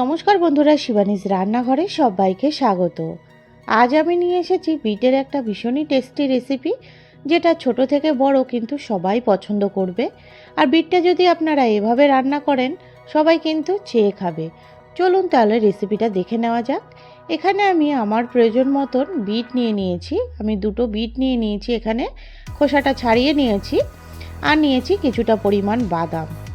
নমস্কার বন্ধুরা শিবানীস রান্নাঘরে সবাইকে স্বাগত। আজ আমি নিয়ে এসেছি বিটের একটা ভীষণই টেস্টি রেসিপি যেটা ছোট থেকে বড় কিন্তু সবাই পছন্দ করবে। আর বিটটা যদি আপনারা এভাবে রান্না করেন, সবাই কিন্তু চেয়ে খাবে। চলুন তাহলে রেসিপিটা দেখে নেওয়া যাক। এখানে আমি আমার প্রয়োজন মতন বিট নিয়ে নিয়েছি। আমি দুটো বিট নিয়ে নিয়েছি এখানে। খোসাটা ছাড়িয়ে নিয়েছি। আর নিয়েছি কিছুটা পরিমাণ বাদাম।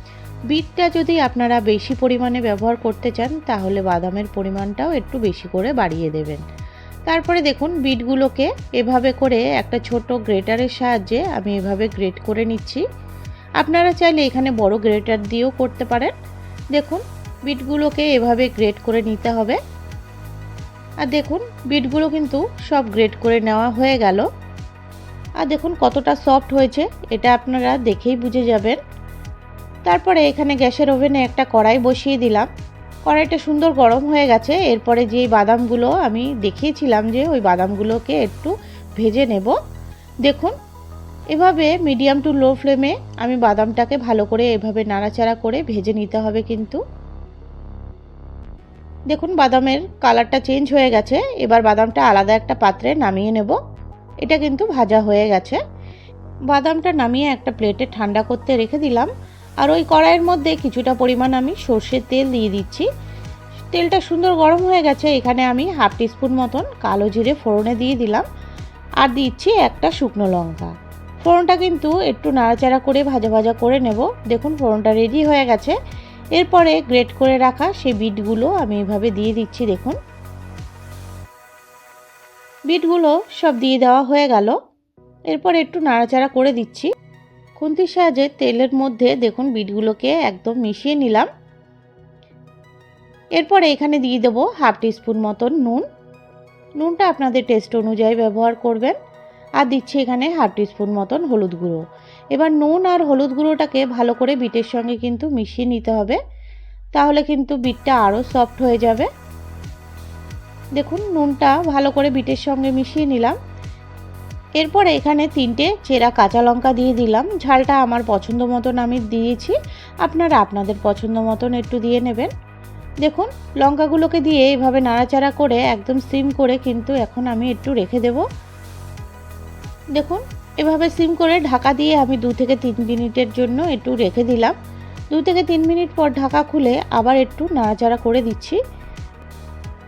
বিটটা যদি আপনারা বেশি পরিমাণে ব্যবহার করতে চান, তাহলে বাদামের পরিমাণটাও একটু বেশি করে বাড়িয়ে দেবেন। তারপরে দেখুন বিটগুলোকে এভাবে করে একটা ছোট গ্রেটারের সাহায্যে আমি এভাবে গ্রেট করে নিচ্ছি। আপনারা চাইলে এখানে বড় গ্রেটার দিয়েও করতে পারেন। দেখুন, বিটগুলোকে এভাবে গ্রেট করে নিতে হবে। আর দেখুন, বিটগুলো কিন্তু সব গ্রেট করে নেওয়া হয়ে গেল। আর দেখুন কতটা সফট হয়েছে, এটা আপনারা দেখেই বুঝে যাবেন। তারপরে এখানে গ্যাসের ওভেনে একটা কড়াই বসিয়ে দিলাম। কড়াইটা সুন্দর গরম হয়ে গেছে। এরপরে যেই বাদামগুলো আমি দেখিয়েছিলাম যে ওই বাদামগুলোকে একটু ভেজে নেব। দেখুন, এভাবে মিডিয়াম টু লো ফ্লেমে আমি বাদামটাকে ভালো করে এভাবে নাড়াচাড়া করে ভেজে নিতে হবে কিন্তু। দেখুন, বাদামের কালারটা চেঞ্জ হয়ে গেছে। এবার বাদামটা আলাদা একটা পাত্রে নামিয়ে নেব। এটা কিন্তু ভাজা হয়ে গেছে। বাদামটা নামিয়ে একটা প্লেটে ঠান্ডা করতে রেখে দিলাম। আর ওই কড়াইয়ের মধ্যে কিছুটা পরিমাণ আমি সর্ষের তেল দিয়ে দিচ্ছি। তেলটা সুন্দর গরম হয়ে গেছে, এখানে আমি হাফ টিস্পুন মতন কালো জিরে ফোড়নে দিয়ে দিলাম। আর দিচ্ছি একটা শুকনো লঙ্কা। ফোড়নটা কিন্তু একটু নাড়াচাড়া করে ভাজা ভাজা করে নেব। দেখুন, ফোড়নটা রেডি হয়ে গেছে। এরপরে গ্রেট করে রাখা সেই বিটগুলো আমি এভাবে দিয়ে দিচ্ছি, দেখুন। বিটগুলো সব দিয়ে দেওয়া হয়ে গেল। এরপর একটু নাড়াচাড়া করে দিচ্ছি। খুন্তির সাহায্যে তেলের মধ্যে দেখুন বিটগুলোকে একদম মিশিয়ে নিলাম। এরপরে এখানে দিয়ে দেবো হাফ টিস্পুন মতন নুন। নুনটা আপনাদের টেস্ট অনুযায়ী ব্যবহার করবেন। আর দিচ্ছি এখানে হাফ টিস্পুন মতন হলুদ গুঁড়ো। এবার নুন আর হলুদ গুঁড়োটাকে ভালো করে বিটের সঙ্গে কিন্তু মিশিয়ে নিতে হবে। তাহলে কিন্তু বিটটা আরও সফট হয়ে যাবে। দেখুন নুনটা ভালো করে বিটের সঙ্গে মিশিয়ে নিলাম। এরপর এখানে তিনটে চেরা কাঁচা লঙ্কা দিয়ে দিলাম। ঝালটা আমার পছন্দ মতন আমি দিয়েছি। আপনারা আপনাদের পছন্দ মতন একটু দিয়ে নেবেন। দেখুন, লঙ্কাগুলোকে দিয়ে এভাবে নাড়াচাড়া করে একদম সিম করে কিন্তু এখন আমি একটু রেখে দেব। দেখুন, এভাবে সিম করে ঢাকা দিয়ে আমি দু থেকে তিন মিনিটের জন্য একটু রেখে দিলাম। দু থেকে তিন মিনিট পর ঢাকা খুলে আবার একটু নাড়াচাড়া করে দিচ্ছি।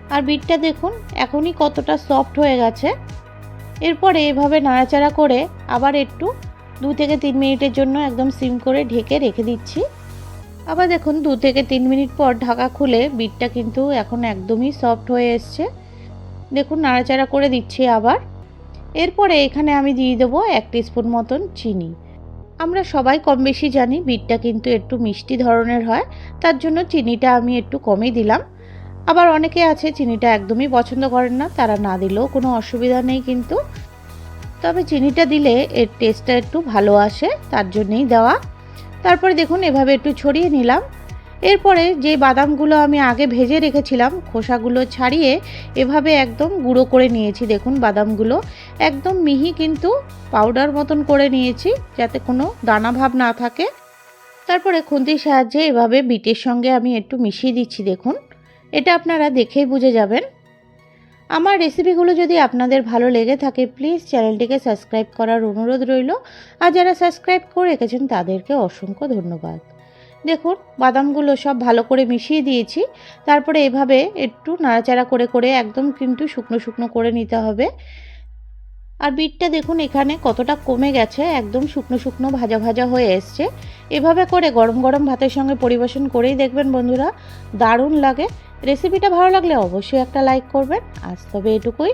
আর বিটটা দেখুন, এখনই কতটা সফট হয়ে গেছে। এরপরে এভাবে নাড়াচাড়া করে আবার একটু দু থেকে তিন মিনিটের জন্য একদম সিম করে ঢেকে রেখে দিচ্ছি। আবার দেখুন দু থেকে তিন মিনিট পর ঢাকা খুলে বিটটা কিন্তু এখন একদমই সফট হয়ে এসছে। দেখুন নাড়াচাড়া করে দিচ্ছি আবার। এরপরে এখানে আমি দিয়ে দেবো এক স্পুন মতন চিনি। আমরা সবাই কম বেশি জানি বিটটা কিন্তু একটু মিষ্টি ধরনের হয়, তার জন্য চিনিটা আমি একটু কমই দিলাম। আবার অনেকে আছে চিনিটা একদমই পছন্দ করেন না, তারা না দিলেও কোনো অসুবিধা নেই কিন্তু। তবে চিনিটা দিলে এর টেস্টটা একটু ভালো আসে, তার জন্যেই দেওয়া। তারপরে দেখুন, এভাবে একটু ছড়িয়ে নিলাম। এরপরে যে বাদামগুলো আমি আগে ভেজে রেখেছিলাম, খোসাগুলো ছাড়িয়ে এভাবে একদম গুঁড়ো করে নিয়েছি। দেখুন বাদামগুলো একদম মিহি কিন্তু পাউডার মতন করে নিয়েছি, যাতে কোনো দানা ভাব না থাকে। তারপরে খুন্তির সাহায্যে এভাবে বিটের সঙ্গে আমি একটু মিশিয়ে দিচ্ছি, দেখুন। এটা আপনারা দেখেই বুঝে যাবেন। আমার রেসিপিগুলো যদি আপনাদের ভালো লেগে থাকে প্লিজ চ্যানেলটিকে সাবস্ক্রাইব করার অনুরোধ রইল। আর যারা সাবস্ক্রাইব করে রেখেছেন, তাদেরকে অসংখ্য ধন্যবাদ। দেখুন, বাদামগুলো সব ভালো করে মিশিয়ে দিয়েছি। তারপরে এভাবে একটু নাড়াচাড়া করে করে একদম কিন্তু শুকনো শুকনো করে নিতে হবে। আর বিটটা দেখুন এখানে কতটা কমে গেছে, একদম শুকনো শুকনো ভাজা ভাজা হয়ে এসছে। এভাবে করে গরম গরম ভাতের সঙ্গে পরিবেশন করেই দেখবেন বন্ধুরা, দারুণ লাগে। রেসিপিটা ভালো লাগলে অবশ্যই একটা লাইক করবেন। আজ তবে এটুকুই।